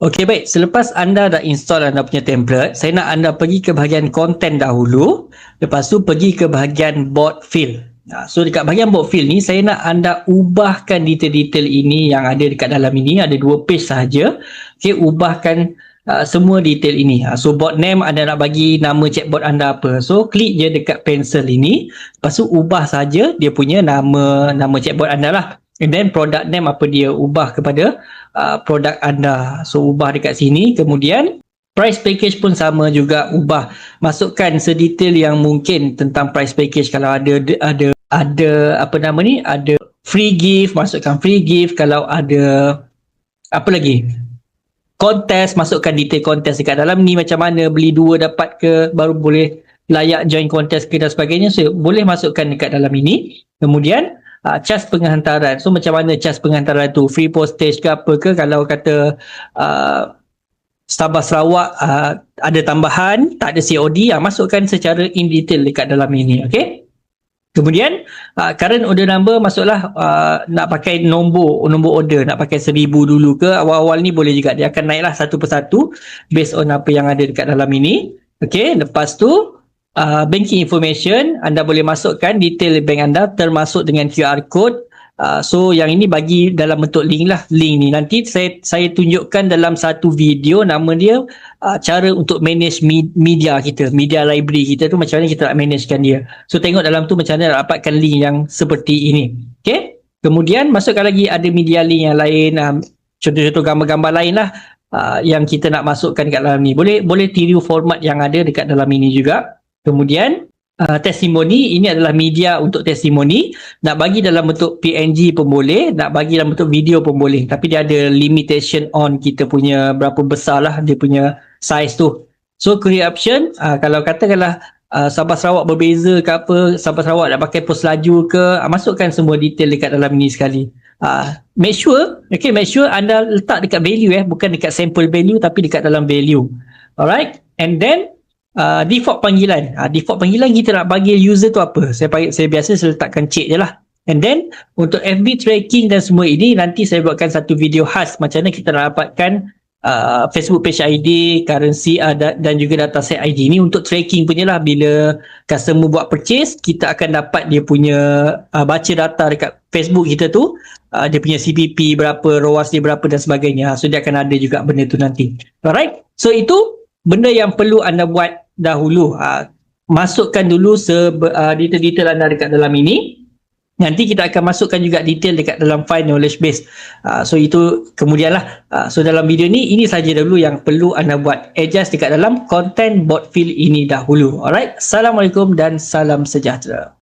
Okey baik, selepas anda dah install anda punya template, saya nak anda pergi ke bahagian content dahulu, lepas tu pergi ke bahagian board fill. Ha, so dekat bahagian board fill ni, saya nak anda ubahkan detail-detail ini yang ada dekat dalam ini, ada dua page sahaja. Okey, ubahkan uh, semua detail ini. Uh, so board name anda nak bagi nama chatbot anda apa. So klik je dekat pencil ini, lepas tu ubah saja dia punya nama nama chatbot anda lah. And then product name apa dia ubah kepada uh, produk anda. So ubah dekat sini. Kemudian price package pun sama juga ubah. Masukkan sedetail yang mungkin tentang price package kalau ada ada ada apa nama ni? Ada free gift, masukkan free gift kalau ada apa lagi? Kontes, masukkan detail kontes dekat dalam ni macam mana beli dua dapat ke baru boleh layak join kontes ke dan sebagainya. So boleh masukkan dekat dalam ini. Kemudian uh, cas penghantaran. So macam mana cas penghantaran tu? Free postage ke apa ke? Kalau kata uh, Starbucks Sarawak uh, ada tambahan, tak ada COD, uh, masukkan secara in detail dekat dalam ini. Okay? Kemudian uh, current order number masuklah uh, nak pakai nombor nombor order nak pakai seribu dulu ke awal-awal ni boleh juga dia akan naiklah satu persatu based on apa yang ada dekat dalam ini. Okay, lepas tu uh, banking information anda boleh masukkan detail bank anda termasuk dengan QR code. Uh, so yang ini bagi dalam bentuk link lah. Link ni. Nanti saya saya tunjukkan dalam satu video nama dia uh, cara untuk manage media kita media library kita tu macam mana kita nak managekan dia. So tengok dalam tu macam mana nak dapatkan link yang seperti ini. Okay? Kemudian masukkan lagi ada media link yang lain um, contoh-contoh gambar-gambar lain lah Uh, yang kita nak masukkan dekat dalam ni. Boleh boleh tiru format yang ada dekat dalam ini juga Kemudian uh, testimoni ini adalah media untuk testimoni. Nak bagi dalam bentuk PNG pun boleh, nak bagi dalam bentuk video pun boleh. Tapi dia ada limitation on kita punya berapa besar lah dia punya size tu. So create option uh, kalau katakanlah uh, Sabah Sarawak berbeza ke apa, Sabah Sarawak nak pakai pos laju ke, uh, masukkan semua detail dekat dalam ini sekali. Uh, make sure, okay, make sure anda letak dekat value eh, bukan dekat sample value tapi dekat dalam value. Alright, and then uh, default panggilan. Uh, default panggilan kita nak bagi user tu apa? Saya panggil, saya biasa saya letakkan cek je lah. And then untuk FB tracking dan semua ini nanti saya buatkan satu video khas macam mana kita nak dapatkan uh, Facebook page ID, currency uh, dan juga data set ID ni untuk tracking punya lah bila customer buat purchase kita akan dapat dia punya uh, baca data dekat Facebook kita tu uh, dia punya CPP berapa, ROAS dia berapa dan sebagainya. So dia akan ada juga benda tu nanti. Alright. So itu benda yang perlu anda buat dahulu uh, masukkan dulu se uh, detail-detail anda dekat dalam ini. Nanti kita akan masukkan juga detail dekat dalam file knowledge base. Uh, so itu kemudianlah. Uh, so dalam video ni ini saja dulu yang perlu anda buat. Adjust dekat dalam content board field ini dahulu. Alright assalamualaikum dan salam sejahtera